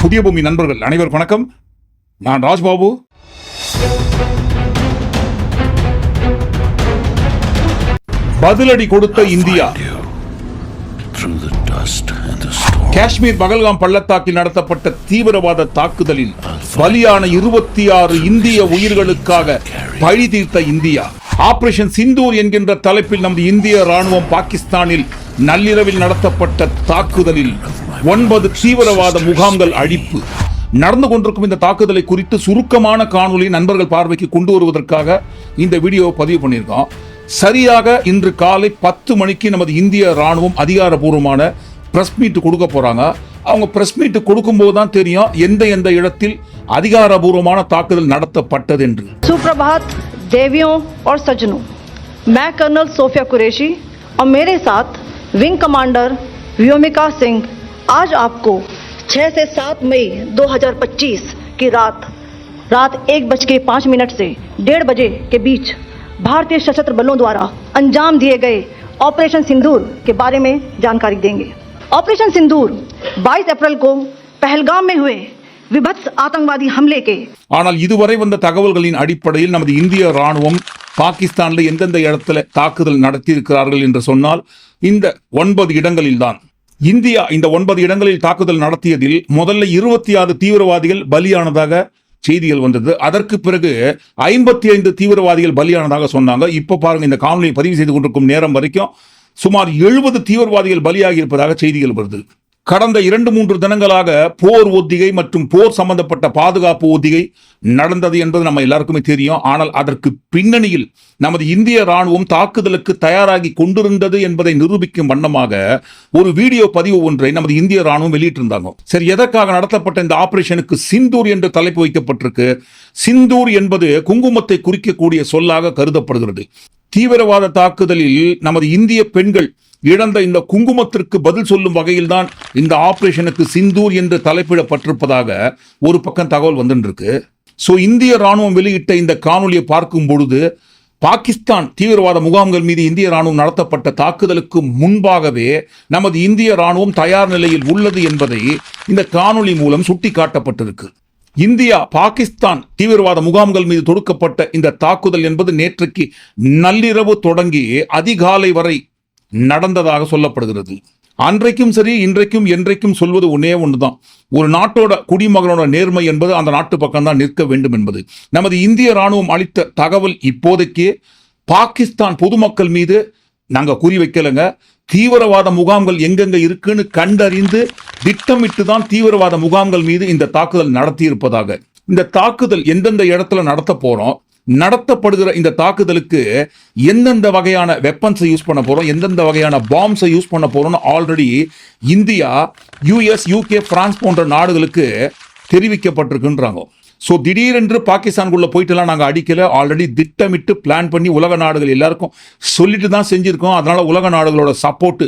புதிய பூமி நண்பர்கள் அனைவருக்கும் வணக்கம். நான் ராஜ்பாபு. பதிலடி கொடுத்த இந்தியா. காஷ்மீர் பகல்காம் பள்ளத்தாக்கில் நடத்தப்பட்ட தீவிரவாத தாக்குதலில் பலியான இருபத்தி ஆறு இந்திய உயிர்களுக்காக பழி தீர்த்த இந்தியா. ஆபரேஷன் சிந்தூர் என்கின்ற தலைப்பில் நமது இந்திய ராணுவம் பாகிஸ்தானில் நள்ளிரவில் நடத்தப்பட்ட தாக்குதலில் ஒன்பது தீவிரவாத முகாம்கள் அழிப்பு. நடந்து கொண்டிருக்கும் இந்த தாக்குதலை குறித்து சுருக்கமான காணொலி நண்பர்கள் பார்வைக்கு கொண்டு வருவதற்காக இந்த வீடியோவை பதிவு பண்ணியிருக்கோம். சரியாக இன்று காலை பத்து மணிக்கு நமது இந்திய ராணுவம் அதிகாரபூர்வமான ப்ரெஸ் மீட் கொடுக்க போகிறாங்க அவங்க ப்ரெஸ் மீட் கொடுக்கும்போது தான் தெரியும் எந்த எந்த இடத்தில் அதிகாரபூர்வமான தாக்குதல் நடத்தப்பட்டது என்று. சுப்ரபாத் देवियों और सज्जनों, मैं कर्नल सोफिया कुरैशी और मेरे साथ विंग कमांडर व्योमिका सिंह, आज आपको 6 से 7 मई 2025 की रात रात एक बज के पाँच मिनट से डेढ़ बजे के बीच भारतीय सशस्त्र बलों द्वारा अंजाम दिए गए ऑपरेशन सिंदूर के बारे में जानकारी देंगे। ऑपरेशन सिंदूर 22 अप्रैल को पहलगाम में हुए விபத் ஆதங்கவாதி ஹம்லேக்கே. ஆனால் இதுவரை வந்த தகவல்களின் அடிப்படையில் நமது இந்திய ராணுவம் பாகிஸ்தானில் எந்தெந்த இடத்துல தாக்குதல் நடத்தியிருக்கிறார்கள் என்று சொன்னால் இந்த ஒன்பது இடங்களில் இந்தியா இந்த ஒன்பது இடங்களில் தாக்குதல் நடத்தியதில் முதல்ல இருபத்தி ஆறு தீவிரவாதிகள் பலியானதாக செய்திகள் வந்தது. அதற்கு பிறகு ஐம்பத்தி ஐந்து தீவிரவாதிகள் பலியானதாக சொன்னாங்க. இப்போ பாருங்க இந்த காணொலியை பதிவு செய்து கொண்டிருக்கும் நேரம் வரைக்கும் சுமார் எழுபது தீவிரவாதிகள் பலியாகி இருப்பதாக செய்திகள் வருது. கடந்த இரண்டு மூன்று தினங்களாக போர் ஒத்திகை மற்றும் போர் சம்பந்தப்பட்ட பாதுகாப்பு ஒத்திகை நடந்தது என்பது நம்ம எல்லாருக்குமே தெரியும். ஆனால் அதற்கு பின்னணியில் நமது இந்திய ராணுவம் தாக்குதலுக்கு தயாராகி கொண்டிருந்தது என்பதை நிரூபிக்கும் வண்ணமாக ஒரு வீடியோ பதிவு ஒன்றை நமது இந்திய ராணுவம் வெளியிட்டிருந்தாங்க. சரி எதற்காக நடத்தப்பட்ட இந்த ஆபரேஷனுக்கு சிந்தூர் என்ற தலைப்பு வைக்கப்பட்டிருக்கு? சிந்தூர் என்பது குங்குமத்தை குறிக்கக்கூடிய சொல்லாக கருதப்படுகிறது. தீவிரவாத தாக்குதலில் நமது இந்திய பெண்கள் இழந்த இந்த குங்குமத்திற்கு பதில் சொல்லும் வகையில்தான் இந்த ஆபரேஷனுக்கு சிந்தூர் என்று தலைப்பிடப்பட்டிருப்பதாக ஒரு பக்கம் தகவல் வந்துருக்கு ஸோ இந்திய ராணுவம் வெளியிட்ட இந்த காணொலியை பார்க்கும் பொழுது பாகிஸ்தான் தீவிரவாத முகாம்கள் மீது இந்திய ராணுவம் நடத்தப்பட்ட தாக்குதலுக்கு முன்பாகவே நமது இந்திய ராணுவம் தயார் நிலையில் உள்ளது என்பதை இந்த காணொலி மூலம் சுட்டிக்காட்டப்பட்டிருக்கு. இந்தியா பாகிஸ்தான் தீவிரவாத முகாம்கள் மீது தொடுக்கப்பட்ட இந்த தாக்குதல் என்பது நேற்றுக்கு நள்ளிரவு தொடங்கி அதிகாலை வரை நடந்ததாக சொல்லப்படுகிறது. அன்றைக்கும் சரி இன்றைக்கும் என்றைக்கும் சொல்வது ஒன்னே ஒன்றுதான் ஒரு நாட்டோட குடிமகனோட நேர்மை என்பது அந்த நாட்டு பக்கம்தான் நிற்க வேண்டும் என்பது. நமது இந்திய ராணுவம் அளித்த தகவல் இப்போதைக்கு பாகிஸ்தான் பொதுமக்கள் மீது நாங்க குறி வைக்கலைங்க. தீவிரவாத முகாம்கள் எங்கெங்க இருக்குன்னு கண்டறிந்து திட்டமிட்டு தான் தீவிரவாத முகாம்கள் மீது இந்த தாக்குதல் நடத்தி இருப்பதாக இந்த தாக்குதல் எந்தெந்த இடத்துல நடத்த போறோம் நடத்தப்படுகிற இந்த தாக்குதலுக்கு எந்தெந்த வகையான வெப்பன்ஸை யூஸ் பண்ண போகிறோம் எந்தெந்த வகையான பாம்ஸை யூஸ் பண்ண போகிறோம்னு already India US UK France போன்ற நாடுகளுக்கு தெரிவிக்கப்பட்டிருக்குன்றாங்க. ஸோ திடீரென்று பாகிஸ்தான்குள்ளே போயிட்டுலாம் நாங்கள் அடிக்கலை. ஆல்ரெடி திட்டமிட்டு பிளான் பண்ணி உலக நாடுகள் எல்லாருக்கும் சொல்லிட்டு தான் செஞ்சுருக்கோம். அதனால் உலக நாடுகளோட சப்போர்ட்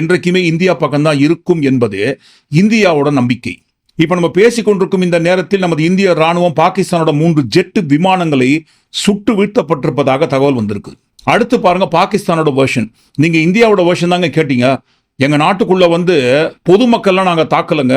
என்றைக்குமே இந்தியா பக்கம்தான் இருக்கும் என்பது இந்தியாவோட நம்பிக்கை. இப்போ நம்ம பேசிக்கொண்டிருக்கும் இந்த நேரத்தில் நமது இந்திய ராணுவம் பாகிஸ்தானோட மூன்று ஜெட்டு விமானங்களை சுட்டு வீழ்த்தப்பட்டிருப்பதாக தகவல் வந்திருக்கு. அடுத்து பாருங்க பாகிஸ்தானோட வேர்ஷன் நீங்கள் இந்தியாவோட வேர்ஷன் தாங்க கேட்டீங்க. எங்கள் நாட்டுக்குள்ளே வந்து பொதுமக்கள்லாம் நாங்கள் தாக்கலைங்க.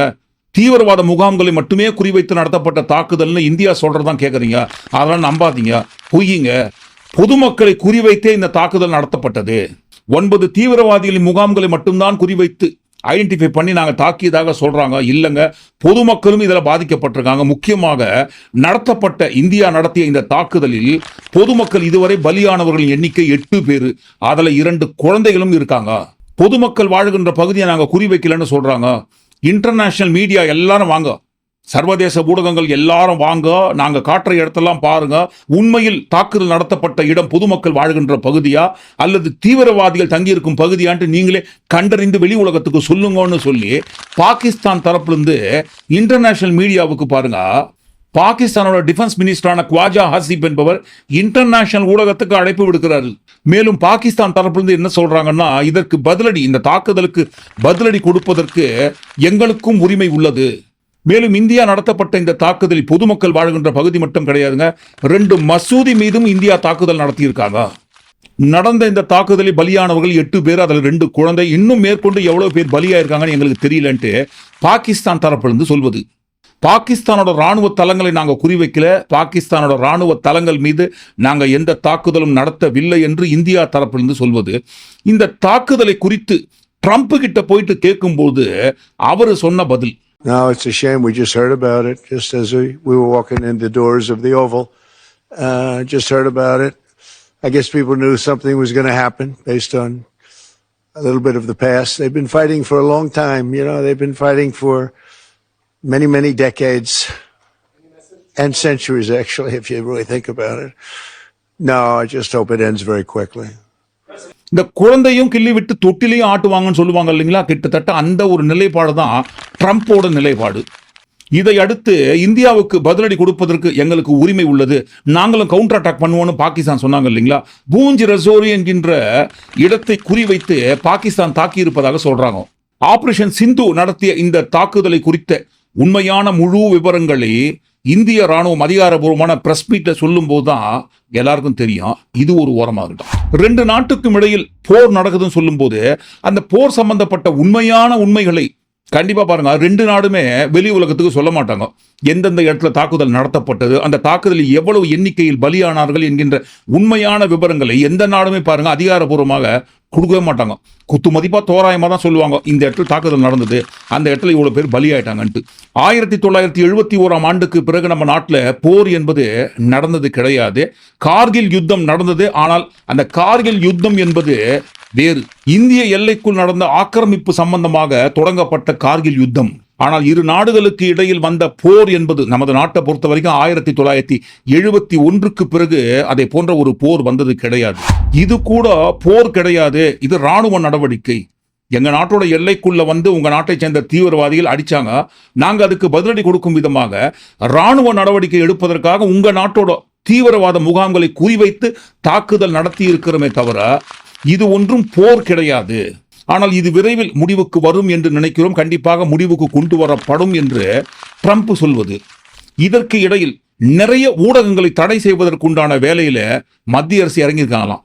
தீவிரவாத முகாம்களை மட்டுமே குறிவைத்து நடத்தப்பட்ட தாக்குதல்னு இந்தியா சொல்றதான் கேட்குறீங்க அதெல்லாம் நம்பாதீங்க. பொய்யுங்க. பொதுமக்களை குறிவைத்தே இந்த தாக்குதல் நடத்தப்பட்டது. ஒன்பது தீவிரவாதிகளின் முகாம்களை மட்டும்தான் குறிவைத்து ஐடென்டிஃபை பண்ணி நாங்கள் தாக்கியதாக சொல்றாங்க. இல்லைங்க. பொதுமக்களும் இதில் பாதிக்கப்பட்டிருக்காங்க. முக்கியமாக நடத்தப்பட்ட இந்தியா நடத்திய இந்த தாக்குதலில் பொதுமக்கள் இதுவரை பலியானவர்களின் எண்ணிக்கை எட்டு பேர். அதில் இரண்டு குழந்தைகளும் இருக்காங்க. பொதுமக்கள் வாழ்கின்ற பகுதியை நாங்கள் குறிவைக்கலன்னு சொல்றாங்க. இன்டர்நேஷ்னல் மீடியா எல்லாரும் வாங்க. சர்வதேச ஊடகங்கள் எல்லாரும் வாங்க. நாங்கள் காட்டுற இடத்தெல்லாம் பாருங்க. உண்மையில் தாக்குதல் நடத்தப்பட்ட இடம் பொதுமக்கள் வாழ்கின்ற பகுதியா? அல்லது தீவிரவாதிகள் தங்கியிருக்கும் பகுதியான்ட்டு நீங்களே கண்டறிந்து வெளி உலகத்துக்கு சொல்லுங்கன்னு சொல்லி பாகிஸ்தான் தரப்புலேருந்து இன்டர்நேஷனல் மீடியாவுக்கு பாருங்க. பாகிஸ்தானோட டிஃபென்ஸ் மினிஸ்டரான குவாஜா ஹசீப் என்பவர் இன்டர்நேஷனல் ஊடகத்துக்கு அழைப்பு விடுக்கிறார்கள். மேலும் பாகிஸ்தான் தரப்பிலிருந்து என்ன சொல்றாங்கன்னா இதற்கு பதிலடி இந்த தாக்குதலுக்கு பதிலடி கொடுப்பதற்கு எங்களுக்கும் உரிமை உள்ளது. மேலும் இந்தியா நடத்தப்பட்ட இந்த தாக்குதலில் பொதுமக்கள் வாழ்கின்ற பகுதி மட்டும் கிடையாதுங்க ரெண்டு மசூதி மீதும் இந்தியா தாக்குதல் நடத்தியிருக்காங்க. நடந்த இந்த தாக்குதலில் பலியானவர்கள் எட்டு பேர் அதில் ரெண்டு குழந்தை இன்னும் மேற்கொண்டு எவ்வளவு பேர் பலியாயிருக்காங்கன்னு எங்களுக்கு தெரியலன்ட்டு பாகிஸ்தான் தரப்பிலிருந்து சொல்வது. பாகிஸ்தானோட ராணுவ தளங்களை நாங்கள் குறிவைக்கல பாகிஸ்தானோட ராணுவ தளங்கள் மீது நாங்கள் எந்த தாக்குதலும் நடத்தவில்லை என்று இந்தியா தரப்பிலிருந்து சொல்வது இந்த தாக்குதலை குறித்து ட்ரம்ப் கிட்ட போயிட்டு கேட்கும்போது அவர் சொன்ன பதில் Now it's a shame. We just heard about it just as we, we were walking in the doors of the Oval. Uh, just heard about it. I guess people knew something was going to happen based on a little bit of the past. They've been fighting for a long time. You know, they've been fighting for many, many decades and centuries, actually, if you really think about it. No, I just hope it ends very quickly. இந்த குழந்தையும் கிள்ளி விட்டு தொட்டிலையும் ஆட்டுவாங்கன்னு சொல்லுவாங்க இல்லைங்களா? கிட்டத்தட்ட அந்த ஒரு நிலைப்பாடு தான் ட்ரம்ப்போட நிலைப்பாடு. இதை அடுத்து இந்தியாவுக்கு பதிலடி கொடுப்பதற்கு எங்களுக்கு உரிமை உள்ளது. நாங்களும் கவுண்டர் அட்டாக் பண்ணுவோம்னு பாகிஸ்தான் சொன்னாங்க இல்லைங்களா? பூஞ்சி ரசோரி என்கின்ற இடத்தை குறிவைத்து பாகிஸ்தான் தாக்கி இருப்பதாக சொல்றாங்க. ஆபரேஷன் சிந்து நடத்திய இந்த தாக்குதலை குறித்த உண்மையான முழு விவரங்களை இந்திய ராணுவம் அதிகாரபூர்வமான பிரஸ் மீட்ல சொல்லும் போதுதான் எல்லாருக்கும் தெரியும். இது ஒரு ஓரமா இருக்கும் ரெண்டு நாட்டுக்கும் இடையில் போர் நடக்குதுன்னு சொல்லும்போது அந்த போர் சம்பந்தப்பட்ட உண்மையான உண்மைகளை கண்டிப்பாக பாருங்க. ரெண்டு நாடுமே வெளி உலகத்துக்கு சொல்ல மாட்டாங்க. எந்தெந்த இடத்துல தாக்குதல் நடத்தப்பட்டது அந்த தாக்குதலில் எவ்வளவு எண்ணிக்கையில் பலியானார்கள் என்கின்ற உண்மையான விவரங்களை எந்த நாடுமே பாருங்க அதிகாரபூர்வமாக கொடுக்கவே மாட்டாங்க. குத்து மதிப்பாக தோராயமாக தான் சொல்லுவாங்க. இந்த இடத்துல தாக்குதல் நடந்தது. அந்த இடத்துல இவ்வளோ பேர் பலியாயிட்டாங்கன்ட்டு. ஆயிரத்தி தொள்ளாயிரத்தி எழுபத்தி ஓராம் ஆண்டுக்கு பிறகு நம்ம நாட்டில் போர் என்பது நடந்தது கிடையாது. கார்கில் யுத்தம் நடந்தது. ஆனால் அந்த கார்கில் யுத்தம் என்பது வேறு. இந்திய எல்லைக்குள் நடந்த ஆக்கிரமிப்பு சம்பந்தமாக தொடங்கப்பட்ட கார்கில் யுத்தம். ஆனால் இரு நாடுகளுக்கு இடையில் வந்த போர் என்பது நமது நாட்டை பொறுத்த வரைக்கும் ஆயிரத்தி தொள்ளாயிரத்தி எழுபத்தி ஒன்றுக்கு பிறகு அதை போன்ற ஒரு போர் வந்தது கிடையாது. இது கூட போர் கிடையாது. இது ராணுவ நடவடிக்கை. எங்கள் நாட்டோட எல்லைக்குள்ள வந்து உங்கள் நாட்டை சேர்ந்த தீவிரவாதிகள் அடித்தாங்க நாங்கள் அதுக்கு பதிலடி கொடுக்கும் விதமாக ராணுவ நடவடிக்கை எடுப்பதற்காக உங்கள் நாட்டோட தீவிரவாத முகாம்களை குறிவைத்து தாக்குதல் நடத்தி இருக்கிறோமே தவிர இது ஒன்றும் போர் கிடையாது. ஆனால் இது விரைவில் முடிவுக்கு வரும் என்று நினைக்கிறோம். கண்டிப்பாக முடிவுக்கு கொண்டு வரப்படும் என்று ட்ரம்ப் சொல்வது. இதற்கு இடையில் நிறைய ஊடகங்களை தடை செய்வதற்குண்டான வேலையில மத்திய அரசு இறங்கியிருக்காங்களாம்.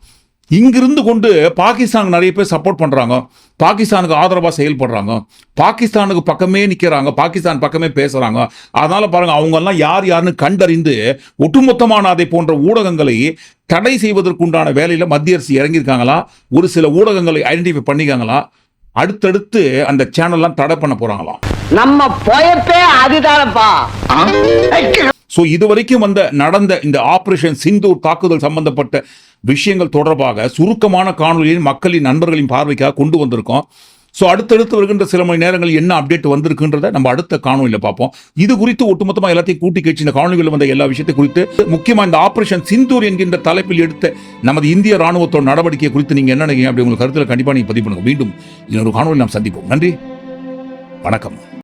இங்கிருந்து கொண்டு பாகிஸ்தானுக்கு நிறைய பேர் சப்போர்ட் பண்றாங்க. பாகிஸ்தானுக்கு ஆதரவா செயல்படுறாங்க. பாகிஸ்தானுக்கு பக்கமே நிக்கிறாங்க. பாகிஸ்தான் பக்கமே பேசுறாங்க. அதனால பாருங்க அவங்க எல்லாம் யார் யாருன்னு கண்டறிந்து ஒட்டுமொத்தமான அதை போன்ற ஊடகங்களை தடை செய்வதற்குண்டான வேலையில மத்திய அரசு இறங்கியிருக்காங்களா? ஒரு சில ஊடகங்களை ஐடென்டிஃபை பண்ணிக்காங்களா அடுத்தடுத்து அந்த சேனல்லாம் தடை பண்ண போறாங்களாம் நம்ம பொயப்பே அதுதானப்பா. ஸோ இதுவரைக்கும் வந்த நடந்த இந்த ஆபரேஷன் சிந்தூர் தாக்குதல் சம்பந்தப்பட்ட விஷயங்கள் தொடர்பாக சுருக்கமான காணொலியின் மக்களின் நண்பர்களின் பார்வைக்காக கொண்டு வந்திருக்கோம். ஸோ அடுத்தடுத்து வருகின்ற சில மணி நேரங்கள் என்ன அப்டேட் வந்திருக்குன்றத நம்ம அடுத்த காணொலியில் பார்ப்போம். இது குறித்து ஒட்டுமொத்தமாக எல்லாத்தையும் கூட்டி கேட்சி இந்த காணொலிகளில் வந்த எல்லா விஷயத்தை குறித்து முக்கியமாக இந்த ஆப்ரேஷன் சிந்தூர் என்கின்ற தலைப்பில் எடுத்த நமது இந்திய ராணுவத்தோட நடவடிக்கை குறித்து நீங்கள் என்ன நினைக்கிறீங்க? அப்படி உங்களுக்கு கருத்தில் கண்டிப்பாக நீங்கள் பதிவு பண்ணுங்க. மீண்டும் இன்னொரு காணொலி நாம் சந்திப்போம். நன்றி. வணக்கம்.